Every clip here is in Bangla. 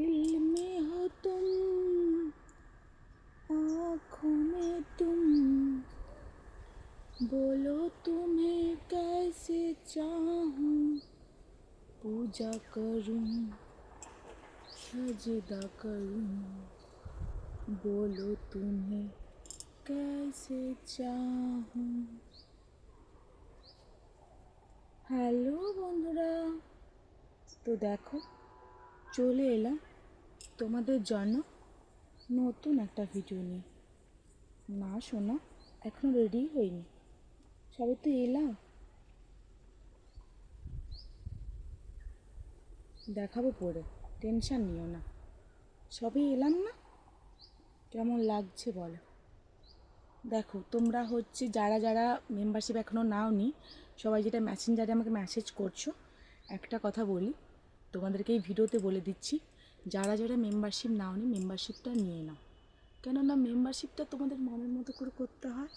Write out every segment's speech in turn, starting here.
दिल में हो तुम आँखों में तुम बोलो तुम्हें कैसे चाहूं पूजा करूं सजदा करूं बोलो तुम्हें कैसे चाहूं হ্যালো বন্ধুরা তো দেখো চলে এলাম তোমাদের জন্য নতুন একটা ভিডিও নিয়ে। না শোনা এখনও রেডি হইনি সবে তো এলাম। দেখাবো পরে। টেনশান নিও না। সবই এলাম না? কেমন লাগছে বলো। দেখো, তোমরা হচ্ছে যারা যারা মেম্বারশিপ এখনও নাও নি সবাই যেটা মেসেঞ্জারে আমাকে মেসেজ করছ, একটা কথা বলি। তোমাদেরকে এই ভিডিওতে বলে দিচ্ছি। যারা যারা মেম্বারশিপ নাও নি মেম্বারশিপটা নিয়ে নাও। কেননা মেম্বারশিপটা তোমাদের মনের মতো করে করতে হয়,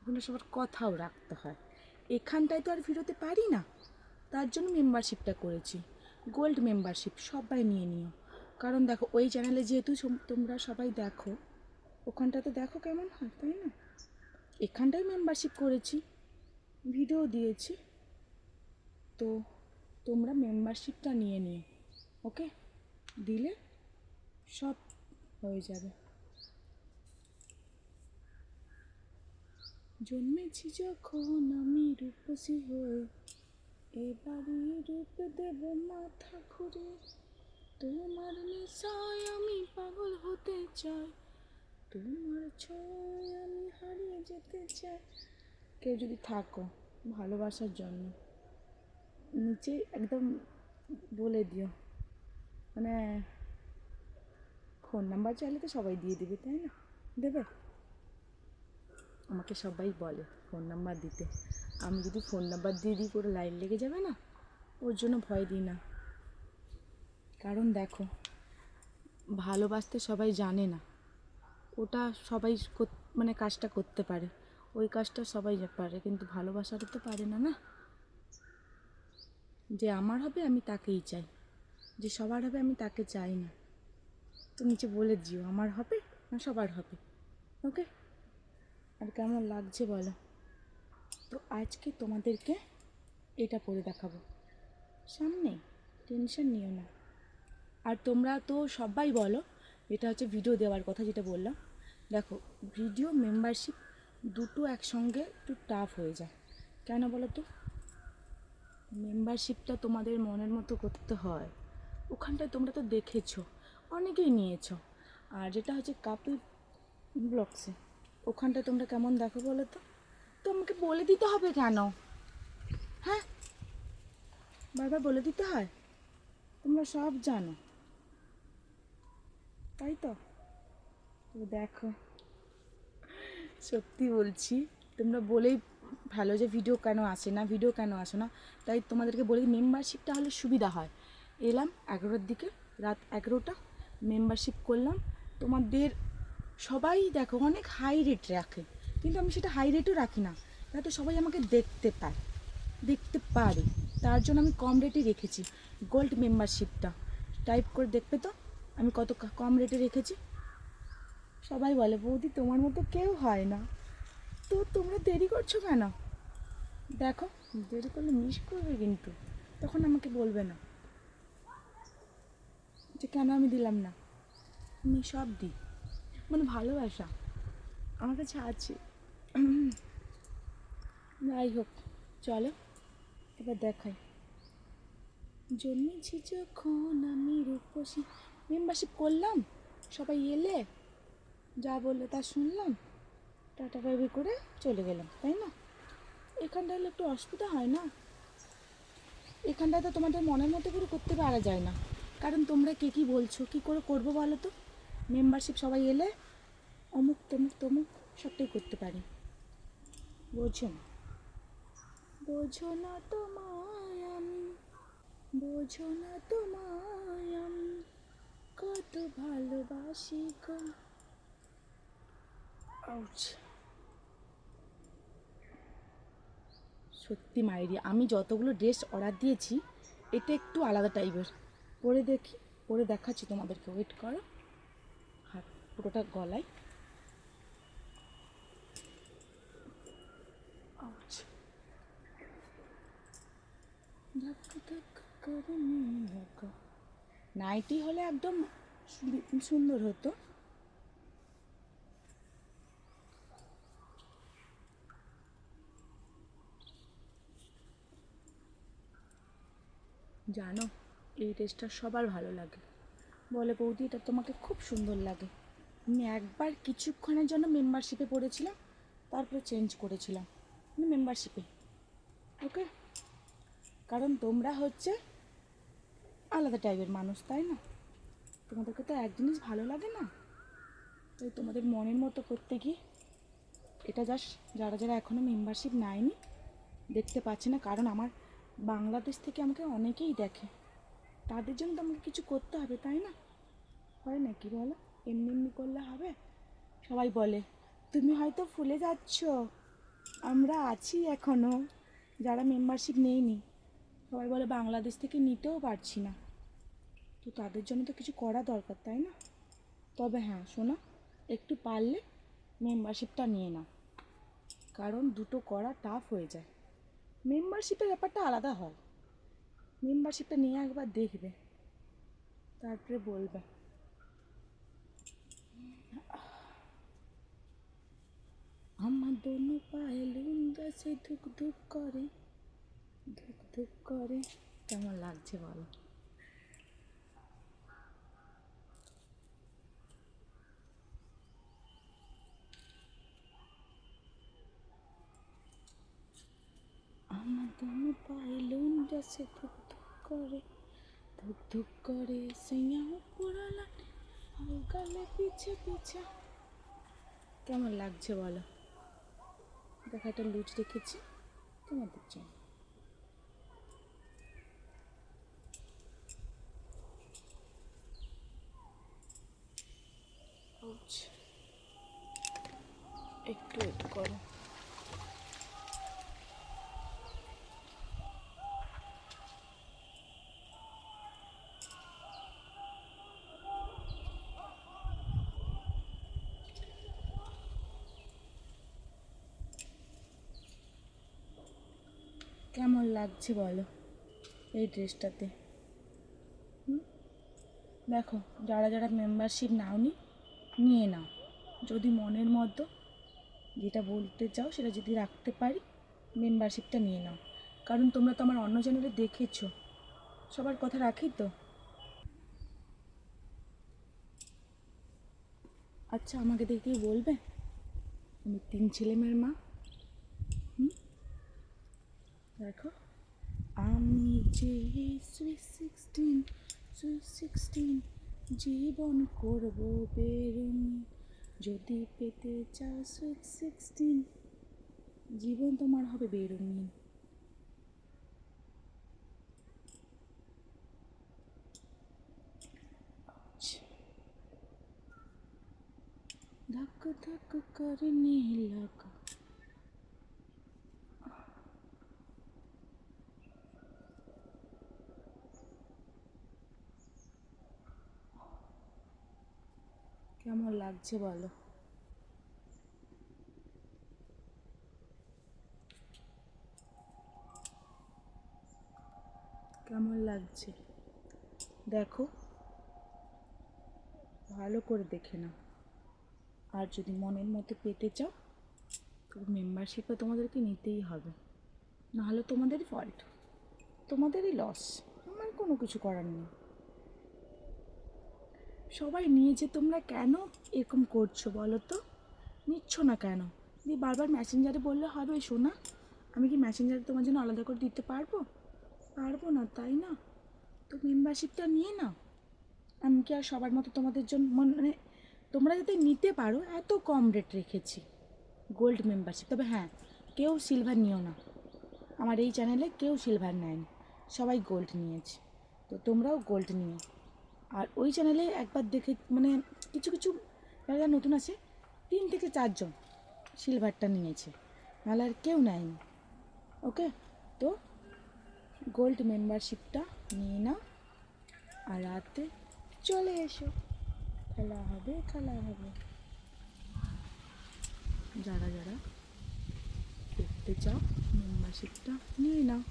ওখানে সবার কথাও রাখতে হয়। এখানটায় তো আর ভিডিওতে পারি না। তার জন্য মেম্বারশিপটা করেছি। গোল্ড মেম্বারশিপ সবাই নিয়ে নিও। কারণ দেখো, ওই চ্যানেলে যেহেতু তোমরা সবাই দেখো, ওখানটাতে দেখো কেমন হয়, তাই না? এখানটায় মেম্বারশিপ করেছি ভিডিও দিয়েছি। তো তোমরা মেম্বারশিপটা নিয়ে নিও ওকে দিলে সব হয়ে যাবে। জন্মেছি যখন আমি রূপসী হয়ে এবারই রূপ দেব মাথা ঘুরে। তোমার নেশায় আমি পাগল হতে চাই, তোমার ছোঁয়ায় আমি হারিয়ে যেতে চাই। কেউ যদি থাকো ভালোবাসার জন্য, নিচে একদম বলে দিও। মানে ফোন নাম্বার চাইলে তো সবাই দিয়ে দিবে, তাই না? দেবে? আমাকে সবাই বলে ফোন নাম্বার দিতে। আমি যদি ফোন নাম্বার দিয়ে দিই, পুরো লাইন লেগে যাবে না? ওর জন্য ভয় দিই না। কারণ দেখো, ভালোবাসতে সবাই জানে না। ওটা সবাই মানে কাজটা করতে পারে। ওই কাজটা সবাই পারে, কিন্তু ভালোবাসাটা তো পারে না না? যে আমার হবে, আমি তাকেই চাই। যে সবার হবে, আমি তাকে চাই না। তো নিচে বলে দিও, আমার হবে না সবার হবে ওকে আর কেমন লাগছে বলো? তো আজকে তোমাদেরকে এটা পরে দেখাবো। সামনে টেনশন নিও না। আর তোমরা তো সবাই বলো, এটা হচ্ছে ভিডিও দেওয়ার কথা যেটা বললাম। দেখো ভিডিও মেম্বারশিপ দুটো একসঙ্গে একটু টাফ হয়ে যায়। কেন বলো তো? মেম্বারশিপটা তোমাদের মনের মতো করতে হয়। ওখানটায় তোমরা তো দেখেছ, অনেকেই নিয়েছো। আর যেটা হচ্ছে কাপি ব্লগসে, ওখানটায় তোমরা কেমন দেখো বলো তো? তো আমাকে বলে দিতে হবে কেন? হ্যাঁ? বারবার বলে দিতে হয়? তোমরা সব জানো। তাই তো? তো দেখো, সত্যি বলছি, তোমরা বলেই ভালো যে ভিডিও কেন আসে না, ভিডিও কেন আসে না, তাই তোমাদেরকে বলি মেম্বারশিপটা হলে সুবিধা হয়। এলাম এগারোটার দিকে, রাত এগারোটা মেম্বারশিপ করলাম। তোমাদের সবাই দেখো অনেক হাই রেট রাখে, কিন্তু আমি সেটা হাই রেটও রাখি না। যাতে সবাই আমাকে দেখতে পায়, দেখতে পারে। তার জন্য আমি কম রেটে রেখেছি গোল্ড মেম্বারশিপটা টাইপ করে দেখবে তো, আমি কত কম রেটে রেখেছি। সবাই বলে, বৌদি, তোমার মতো কেউ হয় না। তো তোমরা দেরি করছ কেন? দেখো, দেরি করলে মিস করবে কিন্তু। তখন আমাকে বলবে না। যে কেন আমি দিলাম না? আমি সব দিই। মানে ভালোবাসা। আমার কাছে আছে। যাই হোক চলো, এবার দেখাই। জন্মেছি যখন আমি রূপসী। মেম্বারশিপ করলাম? সবাই এলে? যা বললে তা শুনলাম? টাটা বাইবি করে চলে গেলাম, তাই না? এখানটা হলে একটু অসুবিধা হয় না? এখানটায় তো তোমাদের মনের মতো করে করতে পারা যায় না। কারণ তোমরা কে কী বলছো? কী করে করব বলো তো? মেম্বারশিপ সবাই এলে অমুক, তমুক তমুক, সবটাই করতে পারি। বোঝো না। বোঝো না তোমায় বোঝো না তোমায় কত ভালোবাসি সত্যি মায়েরি আমি যতগুলো ড্রেস অর্ডার দিয়েছি, এটা একটু আলাদা টাইপের পরে দেখি, পরে দেখাচ্ছি তোমাদেরকে ওয়েট করো। হাত, পুরোটা গলায়। ধাক্কা। নাইটি হলে একদম সুন্দর হতো। জানো এই ড্রেসটা সবার ভালো লাগে। বলে, বৌদি, এটা তোমাকে খুব সুন্দর লাগে। আমি একবার কিছুক্ষণের জন্য মেম্বারশিপে পড়েছিলাম, তারপরে চেঞ্জ করেছিলাম মানে মেম্বারশিপে ওকে কারণ তোমরা হচ্ছে আলাদা টাইপের মানুষ, তাই না? তোমাদেরকে তো এক জিনিস ভালো লাগে না? তাই তোমাদের মনের মতো করতে গিয়ে। এটা জাস্ট যারা যারা এখনও মেম্বারশিপ নেয়নি, দেখতে পাচ্ছে না, কারণ আমার বাংলাদেশ থেকে আমাকে অনেকেই দেখে। তাদের জন্য তো আমাকে কিছু করতে হবে, তাই না? হয় নাকি বলো? এমনি এমনি করলে হবে? সবাই বলে, তুমি হয়তো ফুলে যাচ্ছ। আমরা আছি এখনও যারা মেম্বারশিপ নেয়নি। সবাই বলে, বাংলাদেশ থেকে নিতেও পারছি না। তো তাদের জন্য তো কিছু করা দরকার, তাই না? তবে হ্যাঁ শোনো, একটু পারলে মেম্বারশিপটা নিয়ে নাও। কারণ দুটো করা টাফ হয়ে যায়। মেম্বারশিপের ব্যাপারটা আলাদা হয়। মেম্বারশিপটা নিয়ে একবার দেখবে। তারপরে বলবে। আমার দোনো পায়ে লুঙ্গা সে ধুক ধুক করে, ধুক ধুক করে। কেমন লাগছে বলো? আমার দোনো পায়ে সে ধুক ধুক করে ধুক ধুক করে সৈয়া পুরালা গালে পিছে পিছে। কেমন লাগছে বলো? দেখো একটা লুচ রেখেছি, তোমাদের জন্য। একটু একটু করো। কেমন লাগছে বলো এই ড্রেসটাতে? দেখো, যারা যারা মেম্বারশিপ নাওনি, নিয়ে নাও। যদি মনের মতো যেটা বলতে চাও, সেটা যদি রাখতে পারি মেম্বারশিপটা নিয়ে নাও। কারণ তোমরা তো আমার অন্য চ্যানেলে দেখেছ। সবার কথা রাখি তো? আচ্ছা আমাকে দেখে বলবে। আমি তিন ছেলে মেয়ের মা। দেখো আমি যে সুইট সিক্সটিন সুইট সিক্সটিন জীবন করব বেরুনি যদি পেতে চাও সুইট সিক্সটিন জীবন তোমার হবে বেরুনি धक धक करने लगा কেমন লাগছে বলো? কেমন লাগছে? দেখো। ভালো করে দেখে নাও। আর যদি মনের মতো পেতে চাও, তো মেম্বারশিপে তোমাদেরকে নিতেই হবে। নাহলে তোমাদেরই ফল্ট তোমাদেরই লস আমার কোনো কিছু করার নেই। সবাই নিয়ে যে তোমরা কেন এরকম করছ বলো তো? নিচ্ছ না কেন? দিয়ে বারবার মেসেঞ্জারে বললে হবে শোনা আমি কি মেসেঞ্জারে তোমার জন্য আলাদা করে দিতে পারব? পারব না, তাই না? তো মেম্বারশিপটা নিয়ে নাও। আমি কি আর সবার মতো তোমাদের জন্য মানে তোমরা যাতে নিতে পারো, এত কম রেট রেখেছি। গোল্ড মেম্বারশিপ তবে হ্যাঁ কেউ সিলভার নিও না। আমার এই চ্যানেলে কেউ সিলভার নেয়নি। সবাই গোল্ড নিয়েছে। তো তোমরাও গোল্ড নিও। আর ওই চ্যানেলে একবার দেখে মানে কিছু কিছু যারা নতুন আছে, তিন থেকে চারজন সিলভারটা নিয়েছে। নাহলে আর কেউ নেয়নি। ওকে তো গোল্ড মেম্বারশিপটা নিয়ে নাও আর রাতে চলে এসো। খেলা হবে খেলা হবে। যারা যারা করতে চাও মেম্বারশিপটা নিয়ে নাও।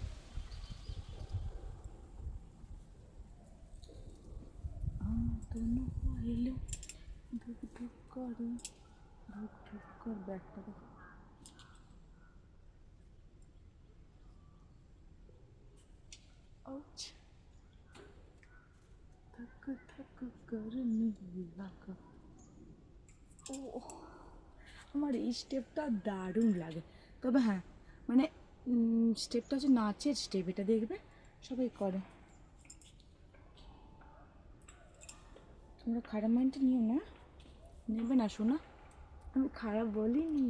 আন্তনো এলো ধুক ধুক করে ধুক ধুক কর ব্যাগটা দেখো Ouch. थक थक करने लगा ও আমার এই স্টেপটা দারুণ লাগে তবে হ্যাঁ মানে স্টেপটা হচ্ছে নাচের স্টেপ এটা দেখবে সবাই করে তোমরা খারাপ মাইন্ডটা নিও না নেবে না শোনা আমি খারাপ বলিনি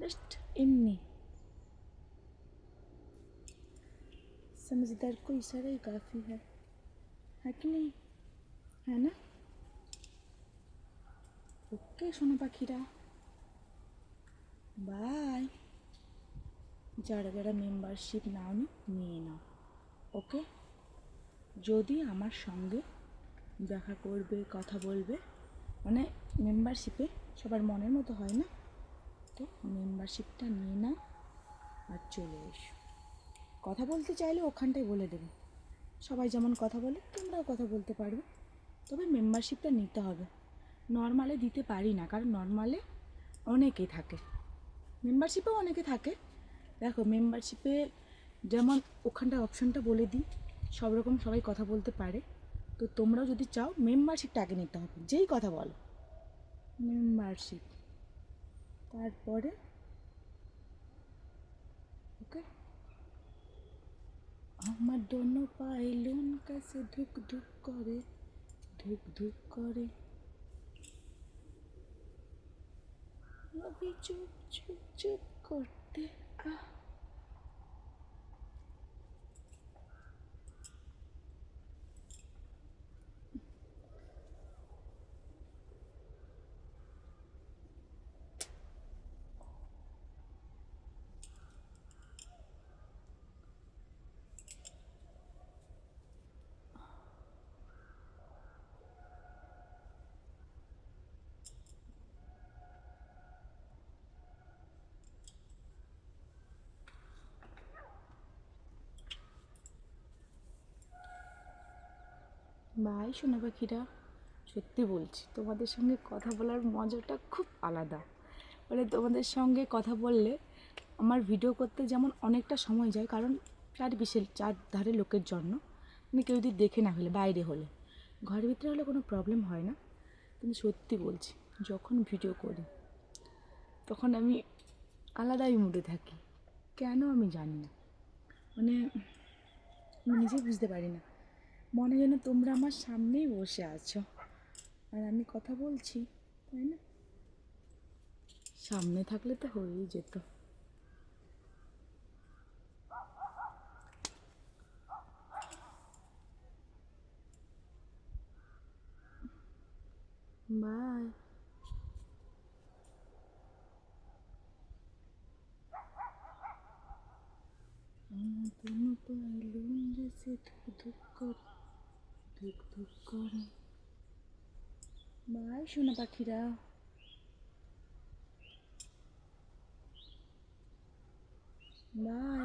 জাস্ট এমনি समझदार को इशारा ही काफ़ी है है कि नहीं है ना ওকে সোনা পাখিরা বাই যারা যারা মেম্বারশিপ নাও নি নিয়ে নাও ওকে যদি আমার সঙ্গে দেখা করবে, কথা বলবে। মানে মেম্বারশিপে সবার মনের মতো হয় না? তো মেম্বারশিপটা নিয়ে না আর চলে এসো। কথা বলতে চাইলে ওখানটায় বলে দেবে। সবাই যেমন কথা বলে, তোমরাও কথা বলতে পারবে। তবে মেম্বারশিপটা নিতে হবে। নর্মালে দিতে পারি না, কারণ নর্মালে অনেকে থাকে। মেম্বারশিপেও অনেকে থাকে। দেখো মেম্বারশিপে যেমন ওখানটায় অপশনটা বলে দিই, সব রকম সবাই কথা বলতে পারে। তো তোমরাও যদি চাও মেম্বারশিপটা আগে নিতে হবে। যেই কথা বলো। মেম্বারশিপ তারপরে? ওকে। আমার দোনো পায়ে লোন কাছে ধুক ধুক করে, ধুক ধুক করে। চুপ চুপ চুপ করতে, আহ। বাই সোনা পাখিরা, সত্যি বলছি, তোমাদের সঙ্গে কথা বলার মজাটা খুব আলাদা। মানে তোমাদের সঙ্গে কথা বললে আমার ভিডিও করতে যেমন অনেকটা সময় যায়, কারণ চার বিশেষ চার ধারে লোকের জন্য। মানে কেউ যদি দেখে না হলে বাইরে হলে। ঘরের ভিতরে হলে কোনো প্রবলেম হয় না। কিন্তু সত্যি বলছি, যখন ভিডিও করি, তখন আমি আলাদাই মুডে থাকি। কেন আমি জানি না। মানে আমি নিজেই বুঝতে পারি না। মনে যেন তোমরা আমার সামনেই বসে আছো। আর আমি কথা বলছি, তাই না? সামনে থাকলে তো হয়েই যেত। বাই। লোন জেসে ধুক ধুক করে ধুক ধুক করে বাই সোনা পাখিরা। বাই